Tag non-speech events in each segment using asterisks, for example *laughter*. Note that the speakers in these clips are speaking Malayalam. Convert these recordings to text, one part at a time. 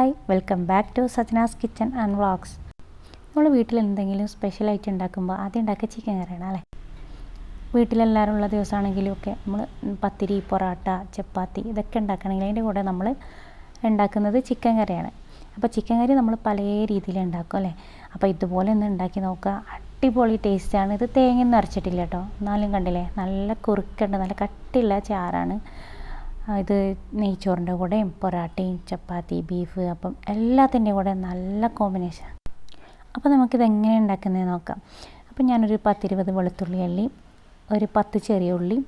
Hi welcome back to Sajna's kitchen and vlogs. നമ്മൾ വീട്ടിൽ എന്തെങ്കിലും സ്പെഷ്യലായിട്ട് ഉണ്ടാക്കുമ്പോൾ ആദ്യം ഉണ്ടാക്കുക ചിക്കൻ കറിയാണ് അല്ലേ? വീട്ടിലെല്ലാവരും ഉള്ള ദിവസമാണെങ്കിലും ഒക്കെ നമ്മൾ പത്തിരി പൊറോട്ട ചപ്പാത്തി ഇതൊക്കെ ഉണ്ടാക്കണമെങ്കിൽ അതിന്റെ കൂടെ നമ്മൾ ഉണ്ടാക്കുന്നത് ചിക്കൻ കറിയാണ്. അപ്പോൾ ചിക്കൻ കറി നമ്മൾ പല രീതിയിൽ ഉണ്ടാക്കും അല്ലേ? അപ്പോൾ ഇതുപോലെ ഒന്ന് ഉണ്ടാക്കി നോക്കുക. അടിപൊളി ടേസ്റ്റാണ് ഇത് തേങ്ങ അരച്ചിട്ടില്ല കേട്ടോ. എന്നാലും കണ്ടില്ലേ? നല്ല കുറുക്കുണ്ട് നല്ല കട്ടിയുള്ള ചാറാണ്. ഇത് നെയ്ച്ചോറിന്റെ കൂടെയും പൊറാട്ടയും ചപ്പാത്തി ബീഫ് അപ്പം എല്ലാത്തിന്റെ കൂടെ നല്ല കോമ്പിനേഷൻ അപ്പോൾ നമുക്കിത് എങ്ങനെ ഉണ്ടാക്കുന്നത് നോക്കാം. അപ്പം ഞാനൊരു പത്തിരുപത് വെളുത്തുള്ളി അല്ലി ഒരു പത്ത് ചെറിയ ഉള്ളിയും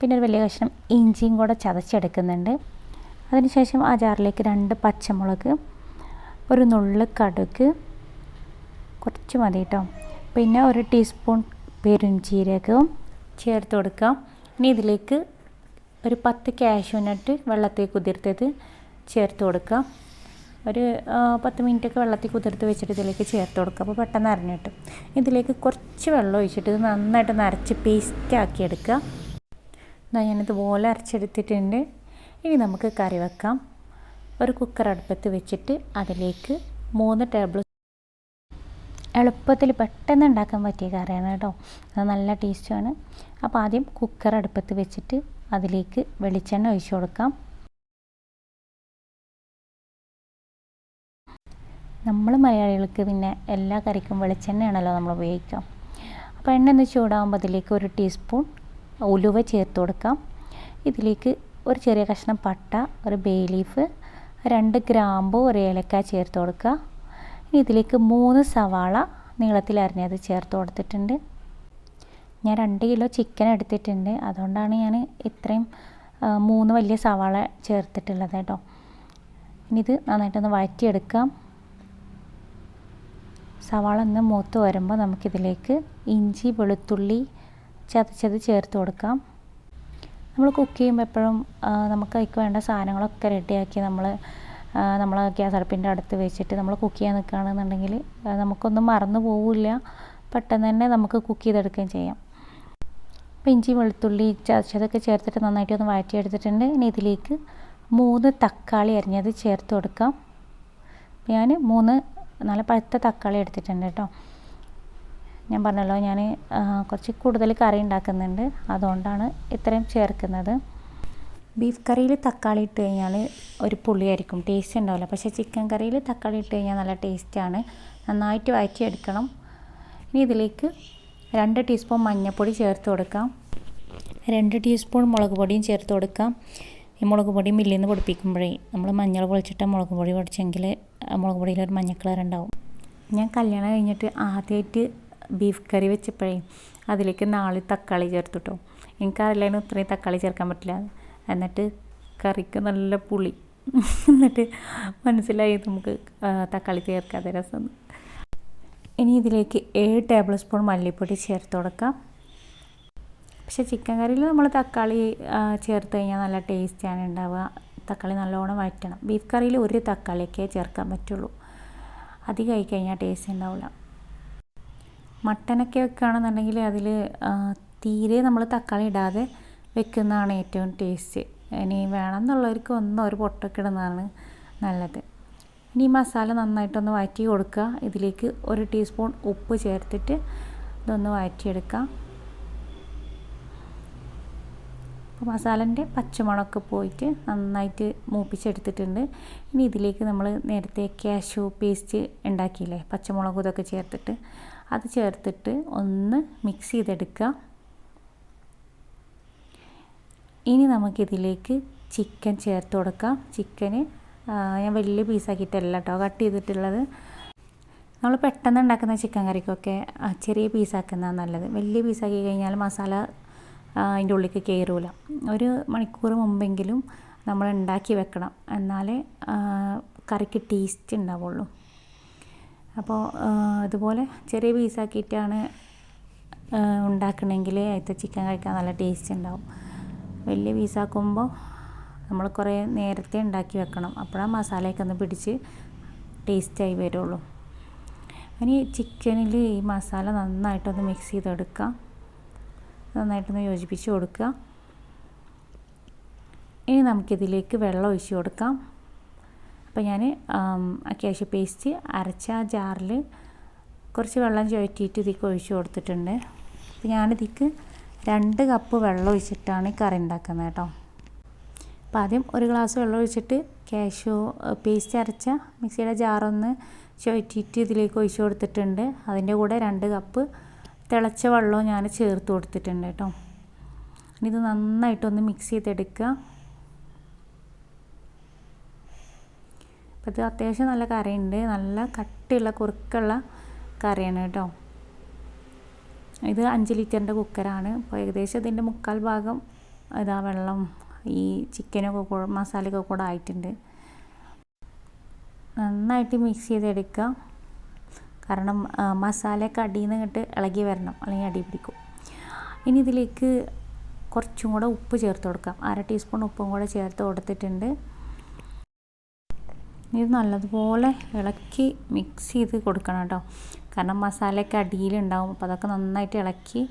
പിന്നെ ഒരു വലിയ കഷ്ണം ഇഞ്ചിയും കൂടെ ചതച്ചെടുക്കുന്നുണ്ട്. അതിനുശേഷം ആ ജാറിലേക്ക് രണ്ട് പച്ചമുളക് ഒരു നുള്ള് കടുക് കുറച്ച് മതി കേട്ടോ. പിന്നെ ഒരു ടീസ്പൂൺ പെരുംജീരകവും ചേർത്ത് കൊടുക്കാം. ഇനി ഇതിലേക്ക് ഒരു പത്ത് കാഷ്യൂ നട്ട് വെള്ളത്തിൽ കുതിർത്തത് ചേർത്ത് കൊടുക്കുക. ഒരു പത്ത് മിനിറ്റൊക്കെ വെള്ളത്തിൽ കുതിർത്ത് വെച്ചിട്ട് ഇതിലേക്ക് ചേർത്ത് കൊടുക്കുക. അപ്പോൾ പെട്ടെന്ന് അരഞ്ഞു കിട്ടും. ഇതിലേക്ക് കുറച്ച് വെള്ളം ഒഴിച്ചിട്ട് ഇത് നന്നായിട്ട് നരച്ച് പേസ്റ്റ് ആക്കി എടുക്കുക. എന്നാൽ ഞാനിതുപോലെ അരച്ചെടുത്തിട്ടുണ്ട്. ഇനി നമുക്ക് കറി വെക്കാം. ഒരു കുക്കർ അടുപ്പത്ത് വെച്ചിട്ട് അതിലേക്ക് മൂന്ന് ടേബിൾ എളുപ്പത്തിൽ പെട്ടെന്ന് ഉണ്ടാക്കാൻ പറ്റിയ കറിയാണ് കേട്ടോ. അത് നല്ല ടേസ്റ്റുമാണ് അപ്പോൾ ആദ്യം കുക്കർ അടുപ്പത്ത് വെച്ചിട്ട് അതിലേക്ക് വെളിച്ചെണ്ണ ഒഴിച്ചു കൊടുക്കാം. നമ്മൾ മലയാളികൾക്ക് പിന്നെ എല്ലാ കറിക്കും വെളിച്ചെണ്ണയാണല്ലോ നമ്മൾ ഉപയോഗിക്കാം. അപ്പോൾ എണ്ണ ഒന്ന് ചൂടാകുമ്പോൾ അതിലേക്ക് ഒരു ടീസ്പൂൺ ഉലുവ ചേർത്ത് കൊടുക്കാം. ഇതിലേക്ക് ഒരു ചെറിയ കഷ്ണം പട്ട ഒരു ബേ ലീഫ് രണ്ട് ഗ്രാമ്പു ഒരു ഏലക്ക ചേർത്ത് കൊടുക്കുക. ഇനി ഇതിലേക്ക് മൂന്ന് സവാള നീളത്തിൽ അരിഞ്ഞത് ചേർത്ത് കൊടുത്തിട്ടുണ്ട്. ഞാൻ രണ്ട് കിലോ ചിക്കൻ എടുത്തിട്ടുണ്ട്. അതുകൊണ്ടാണ് ഞാൻ ഇത്രയും മൂന്ന് വലിയ സവാള ചേർത്തിട്ടുള്ളത് കേട്ടോ. ഇനി ഇത് നന്നായിട്ടൊന്ന് വഴറ്റിയെടുക്കാം. സവാള ഒന്ന് മൂത്ത് വരുമ്പോൾ നമുക്കിതിലേക്ക് ഇഞ്ചി വെളുത്തുള്ളി ചതച്ചത് ചേർത്ത് കൊടുക്കാം. നമ്മൾ കുക്ക് ചെയ്യുമ്പോൾ എപ്പോഴും നമുക്ക് അതിക്ക് വേണ്ട സാധനങ്ങളൊക്കെ റെഡിയാക്കി നമ്മൾ നമ്മൾ ഗ്യാസ് അടുപ്പിന്റെ അടുത്ത് വെച്ചിട്ട് നമ്മൾ കുക്ക് ചെയ്യാൻ നിൽക്കുകയാണെന്നുണ്ടെങ്കിൽ നമുക്കൊന്നും മറന്നു പോവില്ല. പെട്ടെന്ന് തന്നെ നമുക്ക് കുക്ക് ചെയ്തെടുക്കുകയും ചെയ്യാം. അപ്പോൾ ഇഞ്ചി വെളുത്തുള്ളി ചതച്ചതൊക്കെ ചേർത്തിട്ട് നന്നായിട്ട് ഒന്ന് വഴറ്റിയെടുത്തിട്ടുണ്ട്. ഇനി ഇതിലേക്ക് മൂന്ന് തക്കാളി അരിഞ്ഞത് ചേർത്ത് കൊടുക്കാം. ഞാൻ മൂന്ന് നല്ല പഴുത്ത തക്കാളി എടുത്തിട്ടുണ്ട് കേട്ടോ. ഞാൻ പറഞ്ഞല്ലോ ഞാൻ കുറച്ച് കൂടുതൽ കറി ഉണ്ടാക്കുന്നുണ്ട്. അതുകൊണ്ടാണ് ഇത്രയും ചേർക്കുന്നത്. ബീഫ് കറിയിൽ തക്കാളി ഇട്ട് കഴിഞ്ഞാൽ ഒരു പുളിയായിരിക്കും. ടേസ്റ്റ് ഉണ്ടാവില്ല. പക്ഷേ ചിക്കൻ കറിയിൽ തക്കാളി ഇട്ട് കഴിഞ്ഞാൽ നല്ല ടേസ്റ്റാണ്. നന്നായിട്ട് വഴറ്റിയെടുക്കണം. ഇനി ഇതിലേക്ക് രണ്ട് ടീസ്പൂൺ മഞ്ഞൾപ്പൊടി ചേർത്ത് കൊടുക്കാം. രണ്ട് ടീസ്പൂൺ മുളക് പൊടിയും ചേർത്ത് കൊടുക്കാം. ഈ മുളക് പൊടി മില്ലിൽ നിന്ന് പൊടിപ്പിക്കുമ്പോഴേ നമ്മൾ മഞ്ഞൾ പൊളിച്ചിട്ട് മുളക് പൊടി പൊടിച്ചെങ്കിൽ മുളക് പൊടിയിൽ ഒരു മഞ്ഞ കളർ ഉണ്ടാവും. ഞാൻ കല്യാണം കഴിഞ്ഞിട്ട് ആദ്യമായിട്ട് ബീഫ് കറി വെച്ചപ്പോഴേ അതിലേക്ക് നാല് തക്കാളി ചേർത്തിട്ടോ. എനിക്കറിയില്ലായിരുന്നു ഇത്രയും തക്കാളി ചേർക്കാൻ പറ്റില്ല. എന്നിട്ട് കറിക്ക് നല്ല പുളി. *laughs* എന്നിട്ട് മനസ്സിലായി നമുക്ക് തക്കാളി ചേർക്കാതെ രസം. ഇനി ഇതിലേക്ക് ഏഴ് ടേബിൾ സ്പൂൺ മല്ലിപ്പൊടി ചേർത്ത് കൊടുക്കാം. പക്ഷെ ചിക്കൻ കറിയിൽ നമ്മൾ തക്കാളി ചേർത്ത് കഴിഞ്ഞാൽ നല്ല ടേസ്റ്റാണ് ഉണ്ടാവുക തക്കാളി നല്ലോണം വഴറ്റണം. ബീഫ് കറിയിൽ ഒരു തക്കാളിയൊക്കെ ചേർക്കാൻ പറ്റുള്ളൂ. അത് കഴിഞ്ഞാൽ ടേസ്റ്റ് ഉണ്ടാവില്ല മട്ടനൊക്കെ വെക്കുകയാണെന്നുണ്ടെങ്കിൽ അതിൽ തീരെ നമ്മൾ തക്കാളി ഇടാതെ വെക്കുന്നതാണ് ഏറ്റവും ടേസ്റ്റ് ഇനി വേണമെന്നുള്ളവർക്ക് ഒന്നും ഒരു പൊട്ടൊക്കെ ഇടുന്നതാണ് നല്ലത്. ഇനി മസാല നന്നായിട്ടൊന്ന് വഴറ്റി കൊടുക്കുക. ഇതിലേക്ക് ഒരു ടീസ്പൂൺ ഉപ്പ് ചേർത്തിട്ട് ഇതൊന്ന് വഴറ്റിയെടുക്കുക. അപ്പോൾ മസാലന്റെ പച്ചമുളക് പോയിട്ട് നന്നായിട്ട് മൂപ്പിച്ചെടുത്തിട്ടുണ്ട്. ഇനി ഇതിലേക്ക് നമ്മൾ നേരത്തെ കാഷ്യൂ പേസ്റ്റ് ഉണ്ടാക്കിയില്ലേ പച്ചമുളകും ഇതൊക്കെ ചേർത്തിട്ട് അത് ചേർത്തിട്ട് ഒന്ന് മിക്സ് ചെയ്തെടുക്കുക. ഇനി നമുക്കിതിലേക്ക് ചിക്കൻ ചേർത്ത് കൊടുക്കാം. ചിക്കന് ഞാൻ വലിയ പീസാക്കിയിട്ടല്ല കേട്ടോ കട്ട് ചെയ്തിട്ടുള്ളത്. നമ്മൾ പെട്ടെന്ന് ഉണ്ടാക്കുന്ന ചിക്കൻ കറിക്കൊക്കെ ചെറിയ പീസാക്കുന്നതാണ് നല്ലത്. വലിയ പീസാക്കി കഴിഞ്ഞാൽ മസാല അതിന്റെ ഉള്ളിലേക്ക് കയറൂല ഒരു മണിക്കൂർ മുമ്പെങ്കിലും നമ്മൾ ഉണ്ടാക്കി വെക്കണം. എന്നാലേ കറിക്ക് ടേസ്റ്റ് ഉണ്ടാവുള്ളൂ. അപ്പോൾ ഇതുപോലെ ചെറിയ പീസാക്കിയിട്ടാണ് ഉണ്ടാക്കണമെങ്കിൽ അതിലത്തെ ചിക്കൻ കഴിക്കാൻ നല്ല ടേസ്റ്റ് ഉണ്ടാവും. വലിയ പീസാക്കുമ്പോൾ നമ്മൾ കുറേ നേരത്തെ ഉണ്ടാക്കി വെക്കണം. അപ്പോഴാണ് മസാലയൊക്കെ ഒന്ന് പിടിച്ച് ടേസ്റ്റായി വരുള്ളൂ. ഇനി ചിക്കനിൽ ഈ മസാല നന്നായിട്ടൊന്ന് മിക്സ് ചെയ്തെടുക്കാം നന്നായിട്ടൊന്ന് യോജിപ്പിച്ച് കൊടുക്കുക. ഇനി നമുക്കിതിലേക്ക് വെള്ളം ഒഴിച്ച് കൊടുക്കാം. അപ്പോൾ ഞാൻ അത്യാവശ്യം പേസ്റ്റ് അരച്ച ജാറിൽ കുറച്ച് വെള്ളം ചുഴറ്റിയിട്ട് ഇതിക്ക് ഒഴിച്ച് കൊടുത്തിട്ടുണ്ട്. അപ്പോൾ ഞാനിതിക്ക് രണ്ട് കപ്പ് വെള്ളം ഒഴിച്ചിട്ടാണ് ഈ കറി ഉണ്ടാക്കുന്നത് കേട്ടോ. അപ്പോൾ ആദ്യം ഒരു ഗ്ലാസ് വെള്ളം ഒഴിച്ചിട്ട് കാഷ്യൂ പേസ്റ്റ് അരച്ച മിക്സിയുടെ ജാറൊന്ന് ചുഴറ്റിയിട്ട് ഇതിലേക്ക് ഒഴിച്ചു കൊടുത്തിട്ടുണ്ട്. അതിന്റെ കൂടെ രണ്ട് കപ്പ് തിളച്ച വെള്ളവും ഞാൻ ചേർത്ത് കൊടുത്തിട്ടുണ്ട് കേട്ടോ. ഇനി ഇത് നന്നായിട്ടൊന്ന് മിക്സ് ചെയ്തെടുക്കുക അപ്പോൾ ഇത് അത്യാവശ്യം നല്ല കറിയുണ്ട്. നല്ല കട്ടിയുള്ള കുറുക്കുള്ള കറിയാണ് കേട്ടോ. ഇത് അഞ്ച് ലിറ്ററിന്റെ കുക്കറാണ് അപ്പോൾ ഏകദേശം ഇതിന്റെ മുക്കാൽ ഭാഗം ഇതാ വെള്ളം ഈ ചിക്കനൊക്കെ കൂടെ മസാലയൊക്കെ കൂടെ ആയിട്ടുണ്ട്. നന്നായിട്ട് മിക്സ് ചെയ്തെടുക്കുക. കാരണം മസാലയൊക്കെ അടിയിൽ നിന്ന് ഇങ്ങോട്ട് ഇളകി വരണം. അല്ലെങ്കിൽ അടി പിടിക്കും. ഇനി ഇതിലേക്ക് കുറച്ചും കൂടെ ഉപ്പ് ചേർത്ത് കൊടുക്കാം അര ടീസ്പൂൺ ഉപ്പും കൂടെ ചേർത്ത് കൊടുത്തിട്ടുണ്ട്. ഇത് നല്ലതുപോലെ ഇളക്കി മിക്സ് ചെയ്ത് കൊടുക്കണം കേട്ടോ. കാരണം മസാലയൊക്കെ അടിയിലുണ്ടാവും അപ്പോൾ അതൊക്കെ നന്നായിട്ട് ഇളക്കി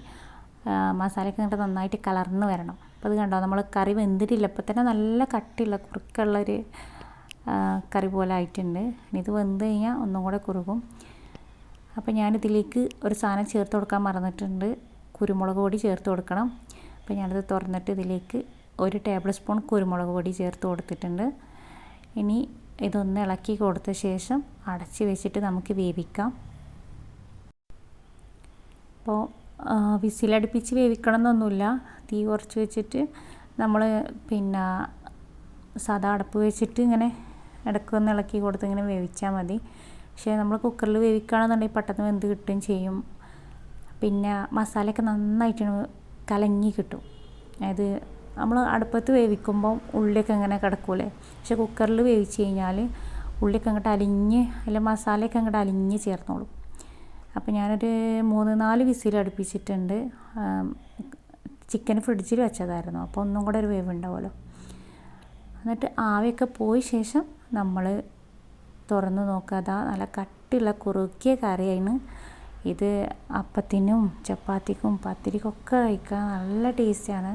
മസാലയൊക്കെ ഇങ്ങോട്ട് നന്നായിട്ട് കലർന്ന് വരണം. അപ്പോൾ അത് കണ്ടോ? നമ്മൾ കറി വെന്തിട്ടില്ല. ഇപ്പോൾ തന്നെ നല്ല കട്ടിയുള്ള കുറുക്കുള്ളൊരു കറി പോലെ ആയിട്ടുണ്ട്. ഇനി ഇത് വെന്ത് കഴിഞ്ഞാൽ ഒന്നും കൂടെ കുറുകും. അപ്പോൾ ഞാനിതിലേക്ക് ഒരു സാധനം ചേർത്ത് കൊടുക്കാൻ മറന്നിട്ടുണ്ട്. കുരുമുളക് പൊടി ചേർത്ത് കൊടുക്കണം. അപ്പോൾ ഞാനിത് തുറന്നിട്ട് ഇതിലേക്ക് ഒരു ടേബിൾ സ്പൂൺ കുരുമുളക് പൊടി ചേർത്ത് കൊടുത്തിട്ടുണ്ട്. ഇനി ഇതൊന്ന് ഇളക്കി കൊടുത്ത ശേഷം അടച്ച് വെച്ചിട്ട് നമുക്ക് വേവിക്കാം. അപ്പോൾ വിസിലടുപ്പിച്ച് വേവിക്കണം എന്നൊന്നുമില്ല തീ കുറച്ച് വെച്ചിട്ട് നമ്മൾ പിന്നെ സാധാ അടപ്പ് വെച്ചിട്ട് ഇങ്ങനെ ഇടയ്ക്കൊന്ന് ഇളക്കി കൊടുത്ത് ഇങ്ങനെ വേവിച്ചാൽ മതി. പക്ഷേ നമ്മൾ കുക്കറിൽ വേവിക്കുകയാണെന്നുണ്ടെങ്കിൽ പെട്ടെന്ന് വെന്ത് കിട്ടുകയും ചെയ്യും. പിന്നെ മസാലയൊക്കെ നന്നായിട്ട് കലങ്ങി കിട്ടും. അതായത് നമ്മൾ അടുപ്പത്ത് വേവിക്കുമ്പം ഉള്ളിയൊക്കെ ഇങ്ങനെ കിടക്കൂലേ? പക്ഷേ കുക്കറിൽ വേവിച്ച് കഴിഞ്ഞാൽ ഉള്ളിയൊക്കെ അങ്ങോട്ട് അലിഞ്ഞ് അല്ലെങ്കിൽ മസാലയൊക്കെ അങ്ങോട്ട് അലിഞ്ഞ് ചേർന്നോളും. അപ്പോൾ ഞാനൊരു മൂന്ന് നാല് വിസിൽ അടുപ്പിച്ചിട്ടുണ്ട്. ചിക്കൻ ഫ്രിഡ്ജിൽ വെച്ചതായിരുന്നു. അപ്പോൾ ഒന്നും കൂടെ ഒരു വേവ് ഉണ്ടാവുമല്ലോ. എന്നിട്ട് ആവിയൊക്കെ പോയ ശേഷം നമ്മൾ തുറന്ന് നോക്കാതെ നല്ല കട്ടിയുള്ള കുറുക്കിയ കറിയാണ്. ഇത് അപ്പത്തിനും ചപ്പാത്തിക്കും പത്തിരിക്കൊക്കെ കഴിക്കാൻ നല്ല ടേസ്റ്റിയാണ്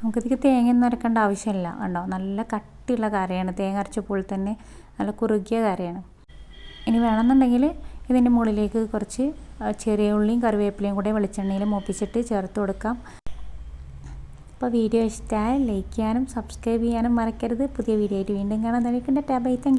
നമുക്കിതിക്ക് തേങ്ങ ഒന്നും അരക്കേണ്ട ആവശ്യമില്ല. ഉണ്ടോ നല്ല കട്ടിയുള്ള കറിയാണ്. തേങ്ങ അരച്ചപ്പോൾ തന്നെ നല്ല കുറുകിയ കറിയാണ്. ഇനി വേണമെന്നുണ്ടെങ്കിൽ ഇതിന്റെ മുകളിലേക്ക് കുറച്ച് ചെറിയ ഉള്ളിയും കറിവേപ്പിലയും കൂടെ വെളിച്ചെണ്ണയിൽ മൂപ്പിച്ചിട്ട് ചേർത്ത് കൊടുക്കാം. അപ്പോൾ വീഡിയോ ഇഷ്ടമായാൽ ലൈക്ക് ചെയ്യാനും സബ്സ്ക്രൈബ് ചെയ്യാനും മറക്കരുത്. പുതിയ വീഡിയോ ആയിട്ട് വീണ്ടും കാണാൻ തന്നെ ടാബ് താങ്ക്